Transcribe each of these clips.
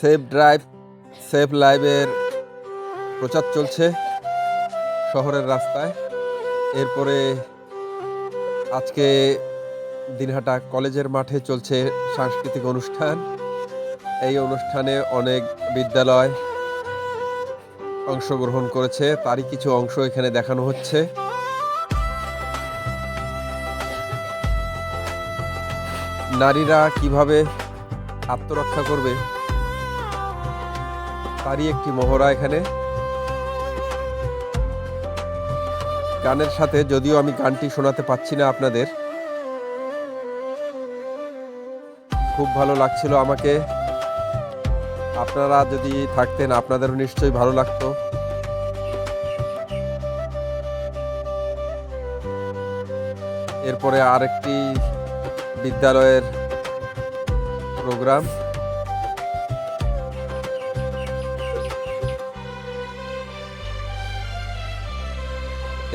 Safe drive, safe লাইভের প্রচার চলছে শহরের রাস্তায়। এরপরে আজকে দিনহাটা কলেজের মাঠে চলছে সাংস্কৃতিক অনুষ্ঠান। এই অনুষ্ঠানে অনেক বিদ্যালয় অংশগ্রহণ করেছে, তারই কিছু অংশ এখানে দেখানো হচ্ছে। নারীরা কীভাবে আত্মরক্ষা করবে। তারই একটি মহড়া এখানে। গানের সাথে যদিও আমি গানটি শোনাতে পাচ্ছি না আপনাদের। খুব ভালো লাগছিল আমাকে। আপনারা যদি থাকতেন, আপনাদেরও নিশ্চয়ই ভালো লাগতো। এরপরে আরেকটি বিদ্যালয়ের প্রোগ্রাম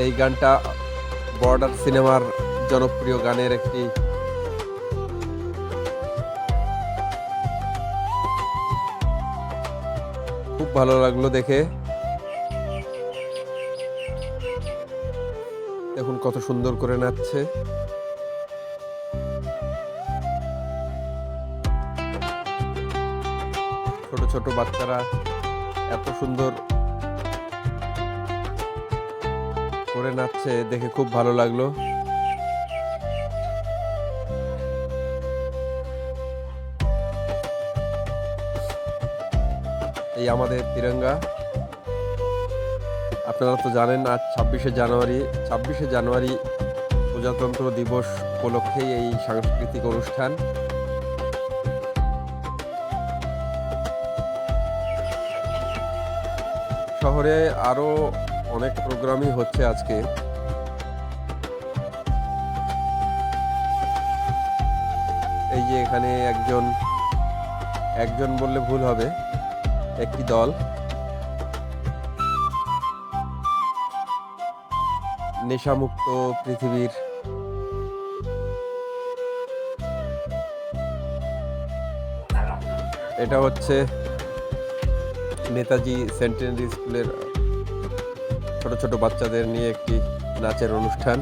এই গানটা বর্ডার সিনেমার জনপ্রিয় গানের একটি খুব ভালো লাগল দেখে। দেখুন কত সুন্দর করে নাচছে। ছোট ছোট বাচ্চারা এত সুন্দর করে নাচছে, দেখে খুব ভালো লাগল। এই আমাদের তিরঙ্গা। আপনারা তো জানেন, আজ ছাব্বিশে জানুয়ারি ছাব্বিশে জানুয়ারি প্রজাতন্ত্র দিবস উপলক্ষেই এই সাংস্কৃতিক অনুষ্ঠান। শহরে আরও অনেক প্রোগ্রামই হচ্ছে আজকে। এই যে এখানে একজন একজন বললে ভুল হবে, একটি দল। নেশামুক্ত পৃথিবীর এটা হচ্ছে নেতাজি সেন্টেনারি স্কুলের ছোট ছোট বাচ্চাদের নিয়ে একটি নাচের অনুষ্ঠান।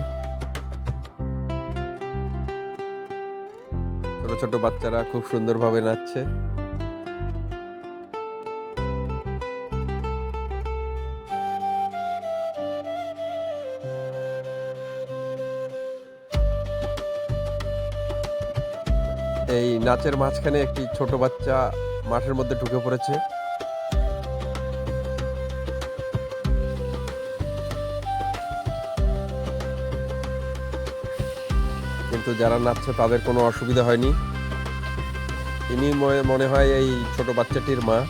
ছোট ছোট বাচ্চারা খুব সুন্দরভাবে নাচছে। এই নাচের মাঝখানে একটি ছোট বাচ্চা মাঠের মধ্যে ঢুকে পড়েছে। কিন্তু যারা নাচছে তাদের কোনো অসুবিধা হয়নি। ইনি মনে- হয় এই ছোট বাচ্চাটির মা।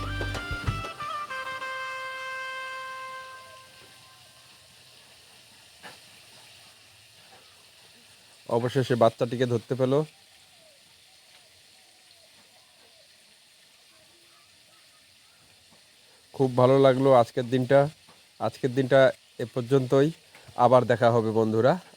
অবশেষে বাচ্চাটিকে ধরতে পেল। খুব ভালো লাগল আজকের দিনটা। আজকের দিনটা এ পর্যন্তই। আবার দেখা হবে বন্ধুরা।